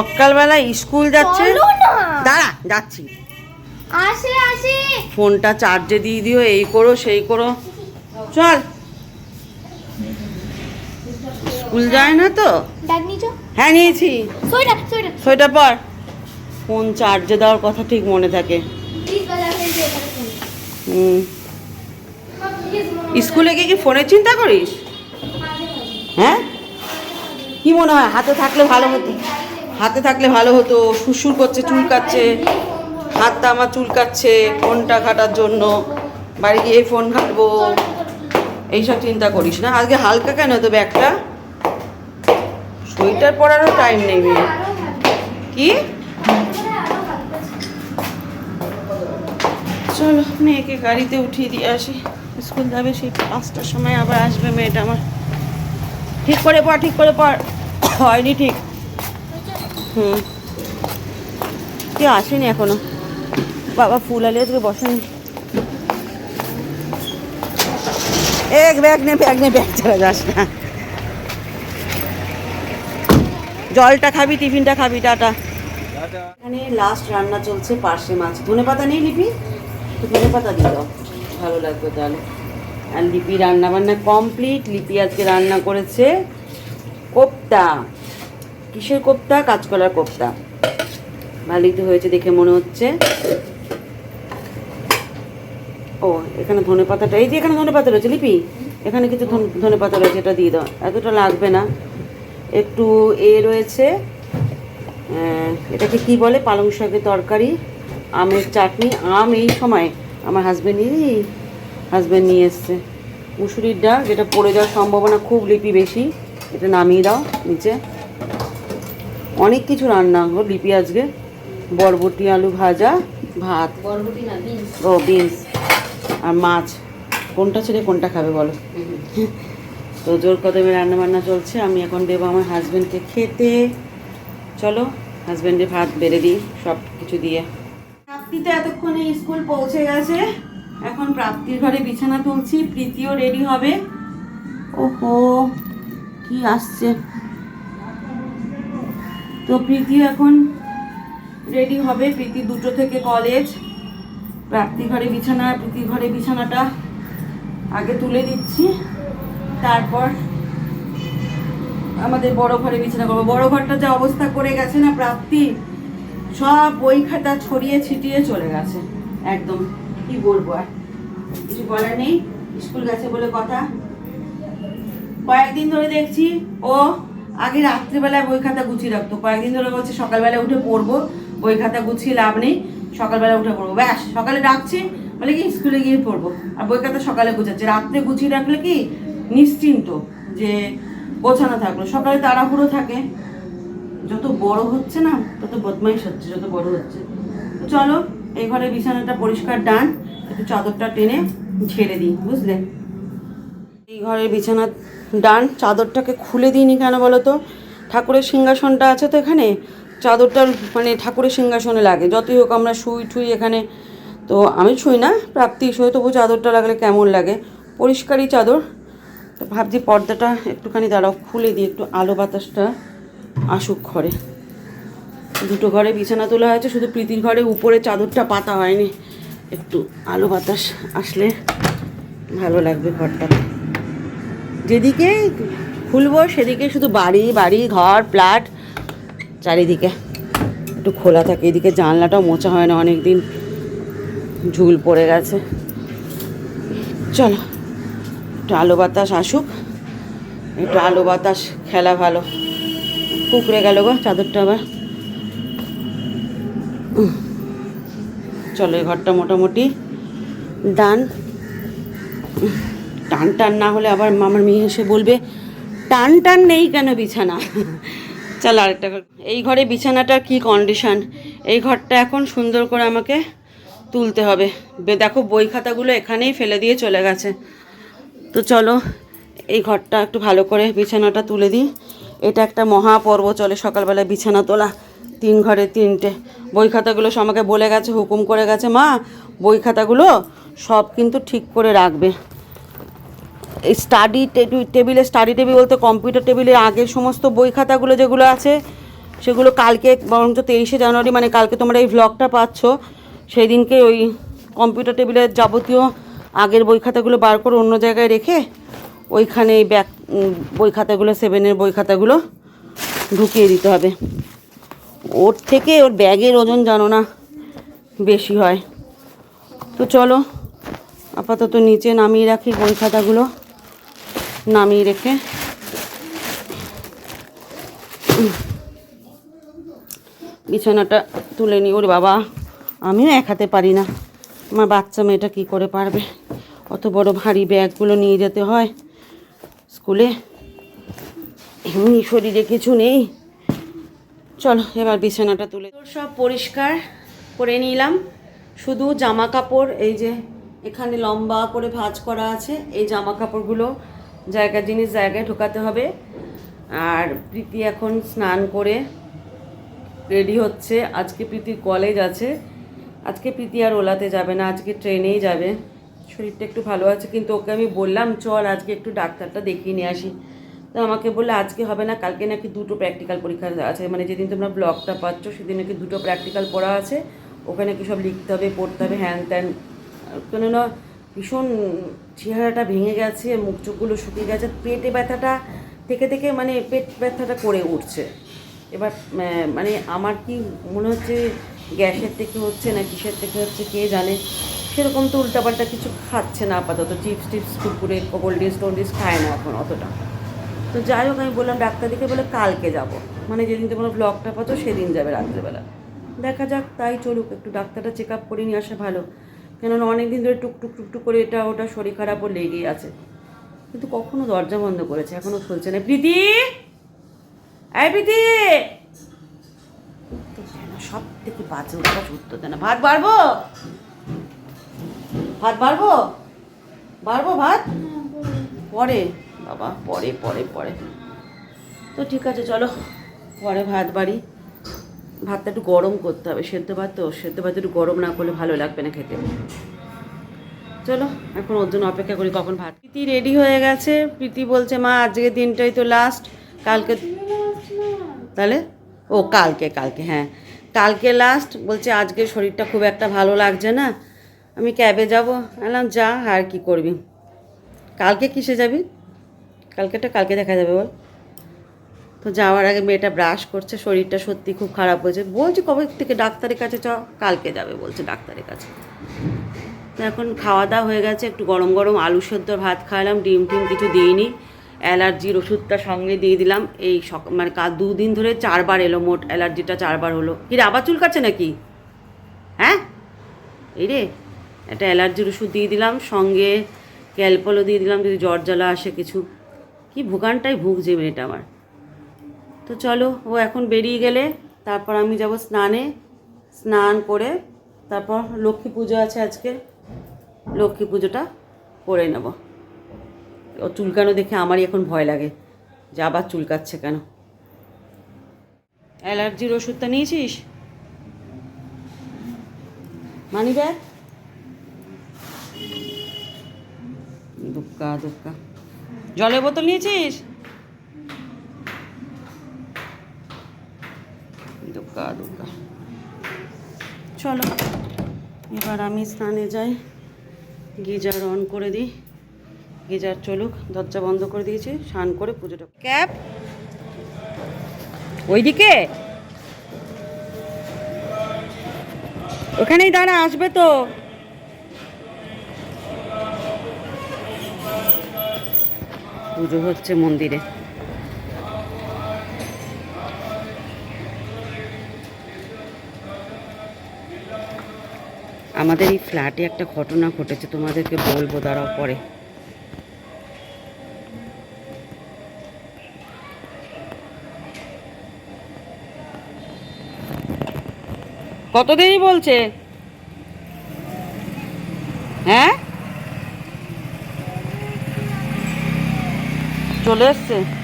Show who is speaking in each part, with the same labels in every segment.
Speaker 1: সকালবেলা স্কুল যাচ্ছে। দাঁড়া যাচ্ছি। ফোনটা চার্জে দিয়ে দিও এই করো সেই করো। চল। স্কুল যায় না তো? হ্যাঁ নিয়েছি।
Speaker 2: সোয়েটার
Speaker 1: পর। ফোন চার্জে দেওয়ার কথা ঠিক মনে থাকে। হুম। স্কুলে গিয়ে কি ফোনের চিন্তা করিস? হ্যাঁ? কি মনে হয় হাতে থাকলে ভালো হতো? হাতে থাকলে ভালো হতো সুসুর করছে চুলকাচ্ছে হাতটা আমার চুলকাচ্ছে ফোনটা ঘাটার জন্য, বাড়ি গিয়ে ফোন ঘাটবো, এইসব চিন্তা করিস না। আজকে হালকা কেন তো ব্যাগটা? সোয়েটার পরারও টাইম নেই মেয়ে। কি? চলো, মেয়েকে গাড়িতে উঠিয়ে দিয়ে আসি। স্কুল যাবে, সেই পাঁচটার সময় আবার আসবে মেয়েটা আমার। ঠিক করে পড়, ঠিক করে পড়। হয়নি ঠিক। হুম। কেউ আসেনি এখনও। বাবা, ফুল আলিয়ে আজকে বসেনি এক ব্যাগ নে ব্যাগ নে, ব্যাগ চলে যাস না। জলটা খাবি, টিফিনটা খাবি, টাটা। এখানে লাস্ট রান্না চলছে পার্শে মাছ। ধনে পাতা নেই, লিপি? ধনে পাতা দিয়ে দাও। ভালো লাগবে তাহলে। আর লিপি রান্না বান্না কমপ্লিট লিপি আজকে রান্না করেছে কোপ্তা। কিসের কোপ্তা? কাঁচকলার কোপ্তা। ভালোই তো হয়েছে দেখে মনে হচ্ছে। ও, এখানে ধনে পাতাটা এই যে এখানে ধনে পাতা রয়েছে, লিপি? এখানে কিছু ধন- পাতা রয়েছে, এটা দিয়ে দাও। এতটা লাগবে না। একটু এ রয়েছে। এটাকে কি বলে? পালং শাকের তরকারি, আমের চাটনি। আম এই সময় আমার হাজব্যান্ডই হাজব্যান্ড নিয়ে এসছে। মুসুরির ডাল, যেটা পড়ে যাওয়ার সম্ভাবনা খুব লিপি বেশি। এটা নামিয়ে দাও নিচে। অনেক কিছু রান্না হলো লিপি আজকে। বরবটি আলু ভাজা ভাত।
Speaker 2: বরবটি না বিনস।
Speaker 1: ও বিনস। আর মাছ। কোনটা ছেড়ে কোনটা খাবে বলো? তো জোর কদমে রান্না বান্না চলছে। আমি এখন দেবো আমার হাজব্যান্ডকে খেতে। চলো হাজব্যান্ডে ভাত বেড়ে দিই সব কিছু দিয়ে। প্রাপ্তি তো এতক্ষণে স্কুল পৌঁছে গেছে। এখন প্রাপ্তির ঘরে বিছানা তুলছি প্রীতিও রেডি হবে। ওহো কি আসছে। তো প্রীতি এখন রেডি হবে। প্রীতি দুটো থেকে কলেজ প্রাপ্তি ঘরে বিছানা, প্রীতি ঘরে বিছানাটা আগে তুলে দিচ্ছি। তারপর আমাদের বড় ঘরে বিছানা করব। বড় ঘরটা যা অবস্থা করে গেছে না, প্রাপ্তি সব বই খাতা ছড়িয়ে ছিটিয়ে চলে গেছে। একদম কি বলব আর? কিছু বলার নেই, স্কুল গেছে বলে কথা। কয়েকদিন ধরে দেখছি ও আগে রাত্রিবেলায় বই খাতা গুছিয়ে রাখতো। কয়েকদিন ধরে বলছে, সকালবেলা উঠে পড়ব, বই খাতা গুছিয়ে লাভ নেই, সকালবেলা উঠে পড়ব। ব্যাস, সকালে ডাকছি, বলে কি, স্কুলে গিয়ে পড়ব। আর বই খাতা সকালে গুছাচ্ছে। রাত্রে গুছিয়ে রাখলে কি, নিশ্চিন্ত যে গোছানো থাকল। সকালে তাড়াহুড়ো থাকে। যত বড় হচ্ছে না, তত বদমাইশ হচ্ছে, যত বড় হচ্ছে। তো চলো, এই ঘরে বিছানাটা পরিষ্কার ডান, একটু চাদরটা টেনে ছেড়ে দিই, বুঝলে? এই ঘরের বিছানা ডান, চাদরটাকে খুলে দিইনি কেন বলো তো? ঠাকুরের সিংহাসনটা আছে তো এখানে? চাদরটা মানে ঠাকুরের সিংহাসনে লাগে। যতই হোক আমরা শুই ঠুই এখানে। তো আমি শুই না, প্রাপ্তি শুয়ে, তবু চাদরটা লাগলে কেমন লাগে? পরিষ্কারই চাদর। তো ভাবছি পর্দাটা একটুখানি দাঁড়াও, খুলে দিই একটু। আলো বাতাসটা আসুক ঘরে। দুটো ঘরে বিছানা তোলা হয়েছে, শুধু প্রীতির ঘরে উপরে চাদরটা পাতা হয়নি। একটু আলো বাতাস আসলে ভালো লাগবে ঘরটাতে। যেদিকে খুলবো, সেদিকে শুধু বাড়ি বাড়ি, ঘর প্লাট চারিদিকে। একটু খোলা থাকে, এদিকে জানলাটাও মোচা হয় না অনেক দিন ঝুল পড়ে গেছে। চলো, একটু আলো বাতাস আসুক। একটু আলো বাতাস খেলা ভালো। কুকড়ে গেল গো চাদরটা আবার। চলো, এই ঘরটা মোটামুটি ডান টান টান না হলে আবার আমার মেয়ে এসে বলবে টান টান নেই কেন বিছানা? চল আরেকটা এই ঘরে বিছানাটার কি কন্ডিশন এই ঘরটা এখন সুন্দর করে আমাকে তুলতে হবে। দেখো বই খাতাগুলো এখানেই ফেলে দিয়ে চলে গেছে। তো চলো, এই ঘরটা একটু ভালো করে বিছানাটা তুলে দিই। এটা একটা মহাপর্ব, চলে সকালবেলা বিছানা তোলা। তিন ঘরে তিনটে। বই খাতাগুলো আমাকে বলে গেছে, হুকুম করে গেছে, মা, বই খাতাগুলো সব কিন্তু ঠিক করে রাখবে। স্টাডি টেবিলে স্টাডি টেবিল বলতে কম্পিউটার টেবিলে আগের সমস্ত বই খাতাগুলো যেগুলো আছে, সেগুলো কালকে বরঞ্চ তেইশে জানুয়ারি মানে কালকে তোমরা এই ভ্লগটা পাচ্ছ সেই দিনকে ওই কম্পিউটার টেবিলের যাবতীয় আগের বই খাতাগুলো বার করে অন্য জায়গায় রেখে, ওইখানে এই ব্যাগ বই খাতাগুলো সেভেনের বই খাতাগুলো ঢুকিয়ে দিতে হবে। ওর থেকে ওর ব্যাগের ওজন জানো না, বেশি হয়। তো চলো, আপাতত নিচে নামিয়ে রাখি বই খাতাগুলো। নামিয়ে রেখে। বিছানাটা তুলে নিই ওরে বাবা, আমিও এক হাতে পারি না। আমার বাচ্চা মেয়েটা কী করে পারবে? অত বড় ভারী ব্যাগগুলো নিয়ে যেতে হয় স্কুলে। এমনি শরীরে কিছু নেই। চলো, এবার বিছানাটা তুলে। সব পরিষ্কার করে নিলাম। শুধু জামা কাপড়, এই যে এখানে লম্বা করে ভাঁজ করা আছে, এই জামা কাপড়গুলো জায়গা, জিনিস জায়গায় ঢোকাতে হবে। আর প্রীতি এখন স্নান করে রেডি হচ্ছে। আজকে প্রীতির কলেজ আছে। আজকে প্রীতি আর ওলাতে যাবে না, আজকে ট্রেনেই যাবে। শরীরটা একটু ভালো আছে, কিন্তু ওকে আমি বললাম, চল, আজকে একটু ডাক্তারটা দেখিয়ে নিয়ে আসি। তো আমাকে বললে, আজকে হবে না, কালকে নাকি দুটো প্র্যাকটিক্যাল পরীক্ষা আছে। মানে যেদিন তোমরা ব্লগটা পাচ্ছ, সেদিন নাকি দুটো প্র্যাকটিক্যাল পড়া আছে। ওখানে কি সব লিখতে হবে, পড়তে হবে হ্যান ত্যান কেননা ভীষণ চেহারাটা ভেঙে গেছে, মুখ চোখগুলো শুকিয়ে গেছে, পেটে ব্যথাটা থেকে থেকে মানে পেট ব্যথাটা করে উঠছে। এবার মানে আমার কি মনে হচ্ছে গ্যাসের থেকে হচ্ছে না কিসের থেকে হচ্ছে কে জানে? সেরকম তো উল্টাপাল্টা কিছু খাচ্ছে না আপাতত, chips tips Kurkure, cold drinks, told drinks খায় না এখন অতটা। তো যাই হোক, আমি বললাম ডাক্তার দিকে বলে কালকে যাব। মানে যেদিন তোমরা ব্লগটা পাতো সেদিন যাবে রাত্রেবেলা। দেখা যাক, তাই চলুক, একটু ডাক্তারটা চেক আপ করে নিয়ে আসা ভালো। কেননা অনেক দিন ধরে টুকটুক টুকটুক করে এটা, ওটা শরীর খারাপও লেগেই আছে। কিন্তু কখনো দরজা বন্ধ করেছে, এখনও খুলছে না। প্রীতি! এই প্রীতি! সব থেকে বাজে উঠা উত্তর দেয় না। ভাত বাড়বো? ভাত বাড়বো? বাড়বো ভাত? পরে, বাবা, পরে পরে পরে। তো ঠিক আছে, চলো, পরে ভাত বাড়ি। ভাতটা একটু গরম করতে হবে, সেদ্ধ ভাত তো, সেদ্ধ ভাত একটু গরম না করলে ভালো লাগবে না খেতে। চলো, এখন ওর জন্য অপেক্ষা করি কখন ভাত। প্রীতি রেডি হয়ে গেছে। প্রীতি বলছে, মা আজকের দিনটাই তো লাস্ট কালকে তাহলে? ও, কালকে কালকে হ্যাঁ। কালকে লাস্ট বলছে, আজকে শরীরটা খুব একটা ভালো লাগছে না। আমি ক্যাবে যাব। বললাম, যা, আর কি করবি? কালকে কিসে যাবি? কালকেটা কালকে দেখা যাবে, বল। তো যাওয়ার আগে মেয়েটা ব্রাশ করছে, শরীরটা সত্যি খুব খারাপ হয়েছে। বলছে, কবে থেকে ডাক্তারের কাছে চ, কালকে যাবে, বলছে ডাক্তারের কাছে। তো এখন খাওয়া দাওয়া হয়ে গেছে, একটু গরম গরম আলু সেদ্ধ ভাত খাওয়ালাম ডিম টিম কিছু দিইনি। অ্যালার্জির ওষুধটা সঙ্গে দিয়ে দিলাম। এই সক মানে কাল দুদিন ধরে চারবার এলো মোট, অ্যালার্জিটা চারবার হলো। কি রে, আবার চুলকাচ্ছে নাকি? হ্যাঁ? এই রে, একটা অ্যালার্জির ওষুধ দিয়ে দিলাম, সঙ্গে ক্যালপলও দিয়ে দিলাম, যদি জ্বর জ্বালা আসে কিছু। কি ভুগানটাই ভুগছে মেয়েটা আমার। তো চলো, ও এখন বেরিয়ে গেলে, তারপর আমি যাব স্নানে। স্নান করে তারপর লক্ষ্মী পুজো আছে আজকে। লক্ষ্মী পুজোটা করে নেব। ও চুলকানো দেখে আমারই এখন ভয় লাগে। যে আবার চুলকাচ্ছে কেন? অ্যালার্জির ওষুধটা নিয়েছিস? মানি ব্যাগ দুক্কা দুক্কা। জলের বোতল নিয়েছিস দুক্কা দুক্কা চলো, এবার আমি স্নানে যাই। গিজার অন করে দিই। গিজার চলুক, দরজা বন্ধ করে দিয়েছি, স্নান করে পুজোটা ক্যাব ওইদিকে? ওখানেই দাঁড়া, আসবে তো। পুজো হচ্ছে মন্দিরে। আমাদের এই ফ্ল্যাটে একটা ঘটনা ঘটেছে, তোমাদেরকে বলব, দাঁড়াও পরে। কত দেরি বলছে? হ্যাঁ? চলে এসছে।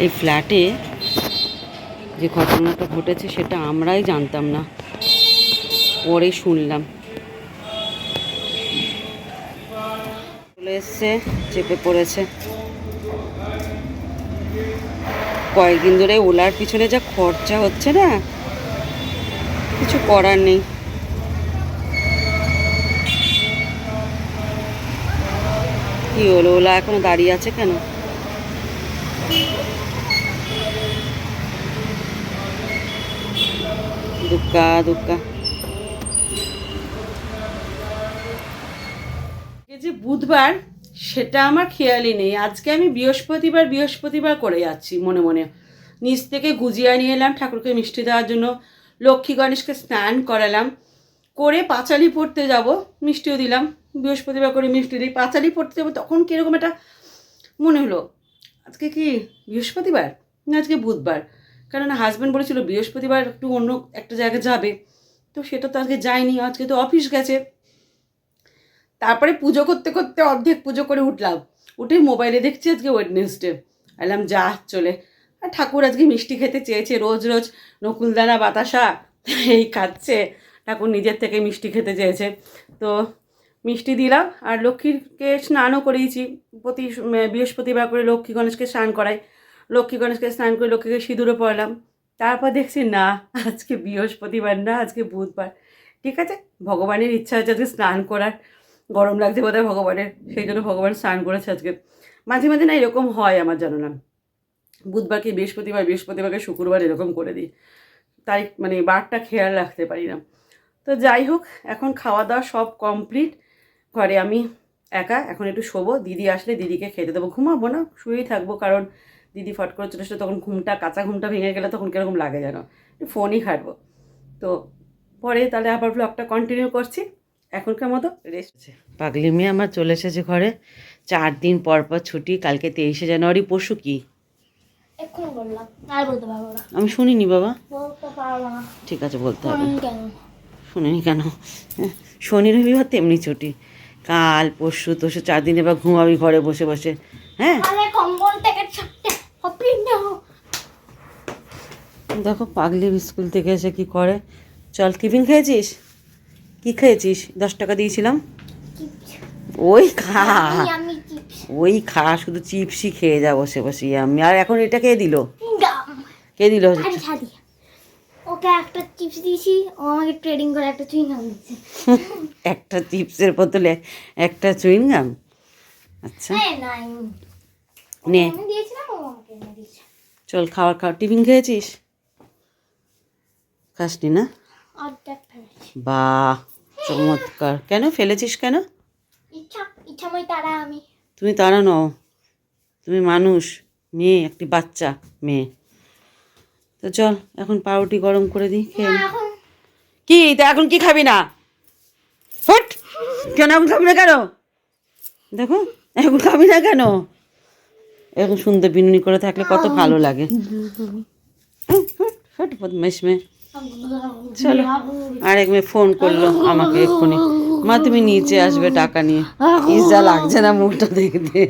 Speaker 1: এই ফ্ল্যাটে যে ঘটনাটা ঘটেছে সেটা আমরাই জানতাম না। পরে শুনলাম। চলে এসছে, চেপে পড়েছে। কয়েকদিন ধরে ওলার পিছনে যা খরচা হচ্ছে না, কিছু করার নেই। কি হলো? ওলা এখনও দাঁড়িয়ে আছে কেন? দুক্কা দুক্কা। যে বুধবার, সেটা আমার খেয়ালই নেই। আজকে আমি বৃহস্পতিবার বৃহস্পতিবার করে যাচ্ছি মনে মনে। নিচ থেকে গুজিয়া নিয়ে এলাম, ঠাকুরকে মিষ্টি দেওয়ার জন্য। লক্ষ্মী গণেশকে স্নান করালাম। করে পাঁচালি পড়তে যাব, মিষ্টিও দিলাম। বৃহস্পতিবার করে মিষ্টি দিই। পাঁচালি পড়তে যাব, তখন কীরকম একটা মনে হলো, আজকে কি বৃহস্পতিবার না আজকে বুধবার? কারণ হাজব্যান্ড বলেছিল বৃহস্পতিবার একটু অন্য একটা জায়গায় যাবে। তো সেটা তো আজকে যায়নি, আজকে তো অফিস গেছে। তারপরে পুজো করতে করতে অর্ধেক পুজো করে উঠলাম। উঠে মোবাইলে দেখছি আজকে ওয়েডনেসডে এলাম যা, চলে। আর ঠাকুর আজকে মিষ্টি খেতে চেয়েছে, রোজ রোজ নকুলদানা, বাতাসা, এই খাচ্ছে। ঠাকুর নিজের থেকে মিষ্টি খেতে চেয়েছে। তো মিষ্টি দিলাম আর লক্ষ্মীকে স্নানও করিয়েছি। প্রতি বৃহস্পতিবার করে লক্ষ্মী গণেশকে স্নান করাই লক্ষ্মী গণেশকে স্নান করে লক্ষ্মীকে সিঁদুরে পড়লাম। তারপর দেখছি, না, আজকে বৃহস্পতিবার, না, আজকে বুধবার। ঠিক আছে, ভগবানের ইচ্ছা আছে আজকে স্নান করার। গরম লাগছে বোধহয় ভগবানের, সেই জন্য ভগবান স্নান করেছে আজকে। মাঝে মাঝে না এরকম হয় আমার, জানো না। বুধবারকে বৃহস্পতিবার, বৃহস্পতিবারকে শুক্রবার এরকম করে দিই। তাই মানে বারটা খেয়াল রাখতে পারি না। তো যাই হোক, এখন খাওয়া দাওয়া সব কমপ্লিট। ঘরে আমি একা, এখন একটু শোবো। দিদি আসলে দিদিকে খেতে দেবো। ঘুমাবো না, শুয়েই থাকব, কারণ দিদি ফট করে চলে আসলে তখন ঘুমটা কাঁচা ঘুমটা ভেঙে গেলে তখন কীরকম লাগে যেন? ফোনই ঘাটবো। তো পরে তাহলে আবার ব্লগটা কন্টিনিউ করছি। এখনকার মতো রেস্ট পাগলি মেয়ে আমার চলে এসেছে ঘরে। চার দিন পর পর ছুটি কালকে তেইশে জানুয়ারি পরশু কি? আমি শুনিনি বাবা।
Speaker 2: বলতে
Speaker 1: ঠিক আছে বলতে হবে।
Speaker 2: শুনিনি কেন?
Speaker 1: হ্যাঁ, শনি রবিবার তেমনি ছুটি। কাল পরশু তরশু চার দিন এবার ঘুমাবি ঘরে বসে বসে। হ্যাঁ? দেখো পাগলি স্কুল থেকে এসে কি করে? চল টিফিন খেয়েছিস? কি খেয়েছিস? দশ টাকা দিয়েছিলাম। ওই খা। ওই খা শুধু চিপসই খেয়ে যা বসে বসে আমি আর এখন এটা কে দিল? কে দিল?
Speaker 2: ওকে একটা চিপস দিয়েছি ও আমাকে ট্রেডিং করে একটা চুইংগাম
Speaker 1: একটা চিপসের বদলে একটা চুইংগাম আচ্ছা।
Speaker 2: হ্যাঁ
Speaker 1: নে। চল খাওয়ার খাওয়া টিফিন খেয়েছিস? খাসনি না? বা চমৎকার। কেন ফেলেছিস কেন? তুমি তারা নও তুমি মানুষ মেয়ে একটি বাচ্চা মেয়ে। তো চল এখন পাউরুটি গরম করে দিই খেয়ে কি তা এখন কি খাবি না? হট কেন এখন খাবি না কেন? দেখো এখন খাবি না কেন? এখন সুন্দর বিনুনি করে থাকলে কত ভালো লাগে। বদমাইশ মেয়ে। চলো আরেক মেয়ে ফোন করল আমাকে এক্ষুনি। মা তুমি নিচে আসবে টাকা নিয়ে। ইজা লাগছে না মুখটা দেখতে।